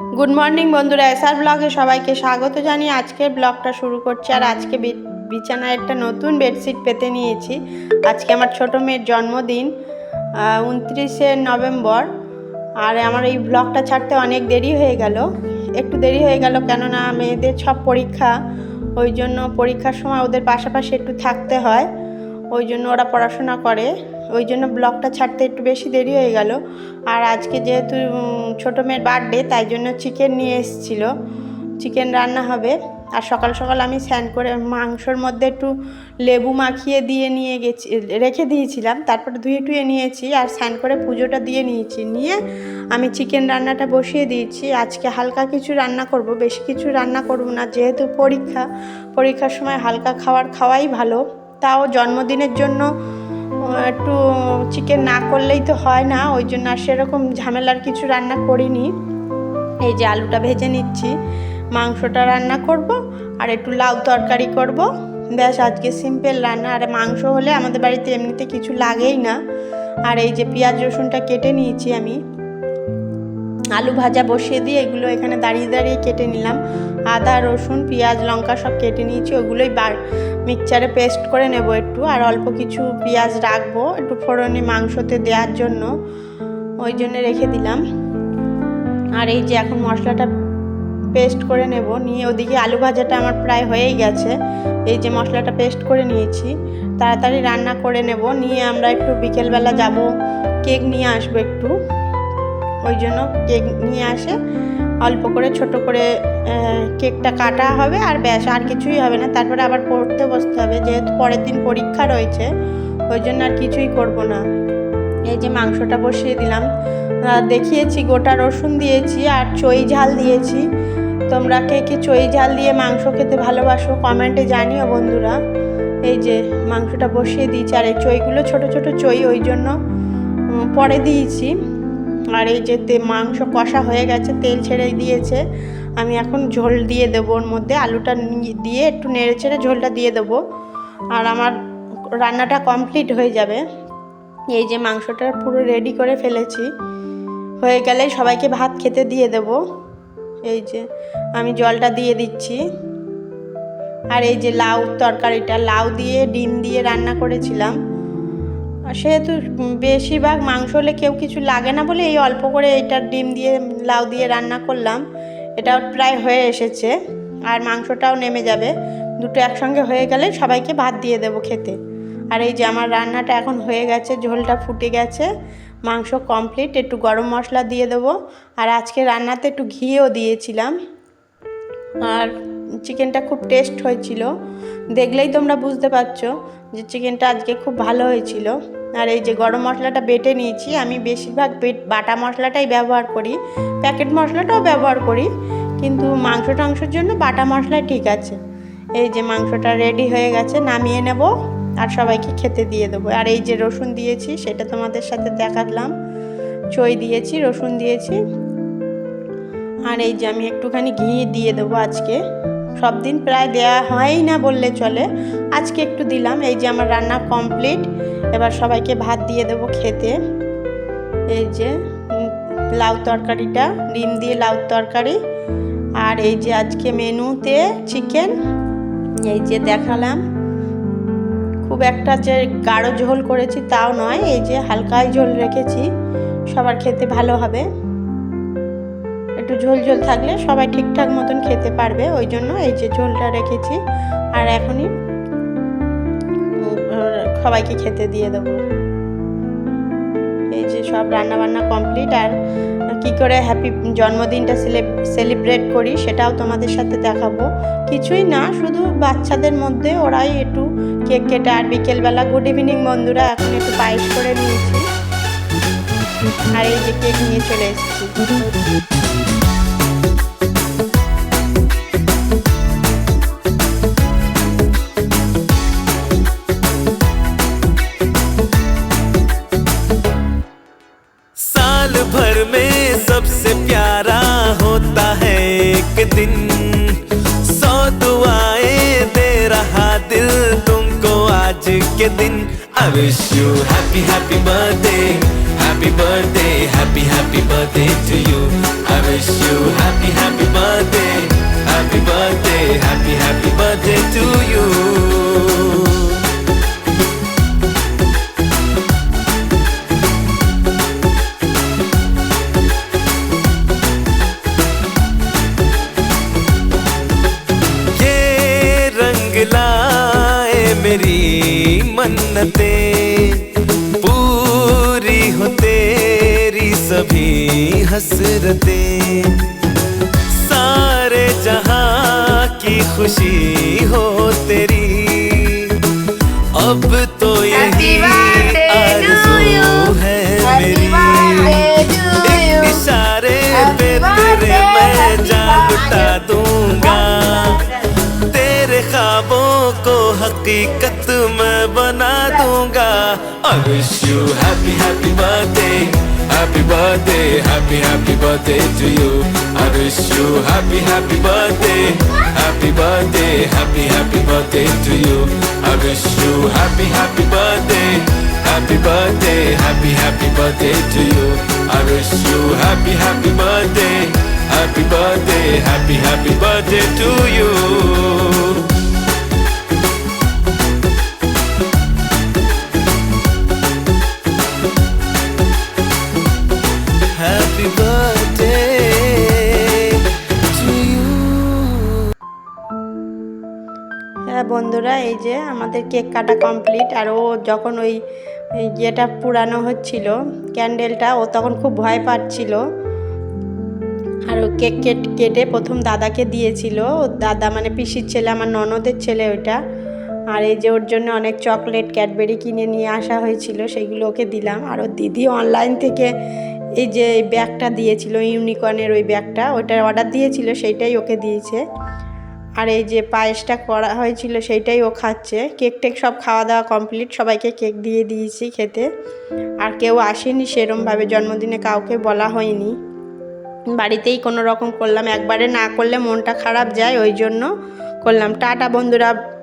Good morning বন্ধুরা, SR ব্লগে সবাইকে স্বাগত জানিয়ে আজকের ব্লগটা শুরু করছি। আর আজকে বিছানায় একটা নতুন বেডশিট পেতে নিয়েছি। আজকে আমার ছোট মেয়ের জন্মদিন উনত্রিশে নভেম্বর। আর আমার এই ব্লগটা ছাড়তে অনেক দেরি হয়ে গেল। একটু দেরি হয়ে গেল কেননা মেয়েদের সব পরীক্ষা, ওই জন্য পরীক্ষার সময় ওদের পাশাপাশি একটু থাকতে হয়। ওই জন্য ওরা পড়াশোনা করে। ওই জন্য ব্লগটা ছাড়তে একটু বেশি দেরি হয়ে গেল। আর আজকে যেহেতু ছোটো মেয়ের বার্থডে তাই জন্য চিকেন নিয়ে এসেছিল। চিকেন রান্না হবে। আর সকাল সকাল আমি স্যান করে মাংসর মধ্যে একটু লেবু মাখিয়ে দিয়ে নিয়ে গেছি, রেখে দিয়েছিলাম। তারপর ধুয়ে টুয়ে নিয়েছি আর স্যান করে পুজোটা দিয়ে নিয়েছি। নিয়ে আমি চিকেন রান্নাটা বসিয়ে দিয়েছি। আজকে হালকা কিছু রান্না করব, বেশি কিছু রান্না করব না। যেহেতু পরীক্ষা, পরীক্ষার সময় হালকা খাবার খাওয়াই ভালো। তাও জন্মদিনের জন্য একটু চিকেন না করলেই তো হয় না, ওই জন্য আর সেরকম ঝামেলার কিছু রান্না করিনি। এই যে আলুটা ভেজে নিচ্ছি, মাংসটা রান্না করব আর একটু লাউ তরকারি করব। ব্যাস, আজকে সিম্পল রান্না। আর মাংস হলে আমাদের বাড়িতে এমনিতে কিছু লাগেই না। আর এই যে পেঁয়াজ রসুনটা কেটে নিয়েছি আমি। আলু ভাজা বসিয়ে দিয়ে এগুলো এখানে দাঁড়িয়ে দাঁড়িয়ে কেটে নিলাম। আদা, রসুন, পেঁয়াজ, লঙ্কা সব কেটে নিয়েছি, ওগুলোই বার মিক্সচারে পেস্ট করে নেব একটু। আর অল্প কিছু পেঁয়াজ রাখব, একটু ফোড়নে মাংসতে দেওয়ার জন্য, ওই জন্য রেখে দিলাম। আর এই যে এখন মশলাটা পেস্ট করে নেব, নিয়ে ওদিকে আলু ভাজাটা আমার প্রায় হয়েই গেছে। এই যে মশলাটা পেস্ট করে নিয়েছি, তাড়াতাড়ি রান্না করে নেব। নিয়ে আমরা একটু বিকেলবেলা যাব, কেক নিয়ে আসব একটু। ওই জন্য কেক নিয়ে আসে। অল্প করে, ছোট করে কেকটা কাটা হবে আর ব্যাস, আর কিছুই হবে না। তারপরে আবার পড়তে বসতে হবে, যেহেতু পরের দিন পরীক্ষা রয়েছে, ওই জন্য আর কিছুই করব না। এই যে মাংসটা বসিয়ে দিলাম। দেখিয়েছি, গোটা রসুন দিয়েছি আর চই ঝাল দিয়েছি। তোমরা কে কে চই ঝাল দিয়ে মাংস খেতে ভালোবাসো কমেন্টে জানিও বন্ধুরা। এই যে মাংসটা বসিয়ে দিয়েছি আর এই চইগুলো, ছোট ছোট চই ওই জন্য পরে দিয়েছি। আর এই যে মাংস কষা হয়ে গেছে, তেল ছেড়ে দিয়েছে। আমি এখন ঝোল দিয়ে দেবো ওর মধ্যে। আলুটা দিয়ে একটু নেড়ে ছেড়ে ঝোলটা দিয়ে দেবো। আর আমার রান্নাটা কমপ্লিট হয়ে যাবে। এই যে মাংসটা পুরো রেডি করে ফেলেছি। হয়ে গেলে সবাইকে ভাত খেতে দিয়ে দেব। এই যে আমি জলটা দিয়ে দিচ্ছি। আর এই যে লাউ তরকারিটা, লাউ দিয়ে, ডিম দিয়ে রান্না করেছিলাম। সেহেতু বেশিরভাগ মাংস হলে কেউ কিছু লাগে না বলে এই অল্প করে এটা ডিম দিয়ে, লাউ দিয়ে রান্না করলাম। এটাও প্রায় হয়ে এসেছে। আর মাংসটাও নেমে যাবে। দুটো একসঙ্গে হয়ে গেলে সবাইকে ভাত দিয়ে দেবো খেতে। আর এই যে আমার রান্নাটা এখন হয়ে গেছে, ঝোলটা ফুটে গেছে। মাংস কমপ্লিট একটু গরম মশলা দিয়ে দেবো। আর আজকে রান্নাতে একটু ঘিও দিয়েছিলাম। আর চিকেনটা খুব টেস্ট হয়েছিল। দেখলেই তোমরা বুঝতে পারছ যে চিকেনটা আজকে খুব ভালো হয়েছিল। আর এই যে গরম মশলাটা বেটে নিয়েছি, আমি বেশিরভাগ বেট মশলাটাই ব্যবহার করি, প্যাকেট মশলাটাও ব্যবহার করি, কিন্তু মাংস টাংসের জন্য বাটা মশলাই ঠিক আছে। এই যে মাংসটা রেডি হয়ে গেছে, নামিয়ে নেব আর সবাইকে খেতে দিয়ে দেবো। আর এই যে রসুন দিয়েছি, সেটা তোমাদের সাথে দেখালাম। চই দিয়েছি, রসুন দিয়েছি। আর এই যে আমি একটুখানি ঘি দিয়ে দেবো আজকে। সব দিন প্রায় দেওয়া হয়ই না বললে চলে। আজকে একটু দিলাম, এই যে আমার রান্না কমপ্লিট এবার সবাইকে ভাত দিয়ে দেবো খেতে। এই যে লাউ তরকারিটা, ডিম দিয়ে লাউ তরকারি। আর এই যে আজকে মেনুতে চিকেন এই যে দেখালাম। খুব একটা যে গাঢ় ঝোল করেছি তাও নয়, এই যে হালকাই ঝোল রেখেছি। সবার খেতে ভালো হবে। একটু ঝোল ঝোল থাকলে সবাই ঠিকঠাক মতন খেতে পারবে, ওই জন্য এই যে ঝোলটা রেখেছি। আর এখনই সবাইকে খেতে দিয়ে দেবো। এই যে সব রান্না বান্না কমপ্লিট, আর কি করে হ্যাপি জন্মদিনটা সেলিব্রেট করি সেটাও তোমাদের সাথে দেখাবো। কিছুই না, শুধু বাচ্চাদের মধ্যে ওরাই একটু কেক কেটে, আর বিকেলবেলা গুড ইভিনিং বন্ধুরা, এখন একটু পায়েস করে নিয়েছি। আর এই যে কেক নিয়ে চলে এসেছি। दिन, सौ दुआएँ दे रहा दिल तुमको आज के दिन। I wish you happy happy birthday happy birthday happy happy birthday to you I wish you happy happy birthday happy birthday happy happy मेरी मन्नतें पूरी हो तेरी सभी हसरते। सारे जहाँ की खुशी हो तेरी। अब तो यही आरज़ू है मेरी। इशारे पे तेरे हकीकत मैं बना दूंगा I wish you happy happy birthday Happy birthday, happy happy birthday to you I wish you happy happy birthday Happy birthday, happy happy birthday to you I wish you happy happy birthday Happy birthday, happy happy birthday to you I wish you happy happy birthday Happy birthday, happy happy birthday to you বন্ধুরা, এই যে আমাদের cake কাটা complete আর ও যখন ওই ইয়েটা পুরানো হচ্ছিল ক্যান্ডেলটা ও তখন খুব ভয় পাচ্ছিল। আর ও কেক কেট, কেটে প্রথম দাদাকে দিয়েছিল। দাদা মানে পিসির ছেলে, আমার ননদের ছেলে ওইটা। আর এই যে ওর জন্য অনেক চকলেট ক্যাডবেরি কিনে নিয়ে আসা হয়েছিল, সেইগুলো ওকে দিলাম। আর ওর দিদি অনলাইন থেকে এই যে ব্যাগটা দিয়েছিল ইউনিকর্নের ওই ব্যাগটা ওটার অর্ডার দিয়েছিল, সেইটাই ওকে দিয়েছে। আর এই যে পায়েসটা করা হয়েছিল সেইটাই ও খাচ্ছে। কেক টেক সব খাওয়া দাওয়া কমপ্লিট, সবাইকে কেক দিয়ে দিয়েছি খেতে। আর কেউ আসেনি সেরমভাবে, জন্মদিনে কাউকে বলা হয়নি। বাড়িতেই কোনো রকম করলাম, একবারে না করলে মনটা খারাপ যায়, ওই জন্য করলাম। টাটা বন্ধুরা।